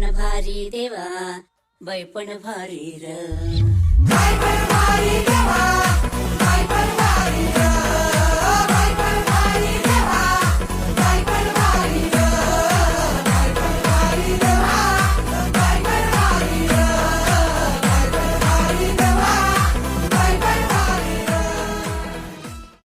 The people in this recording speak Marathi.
बैपण भारी देवा बैपण भारी र.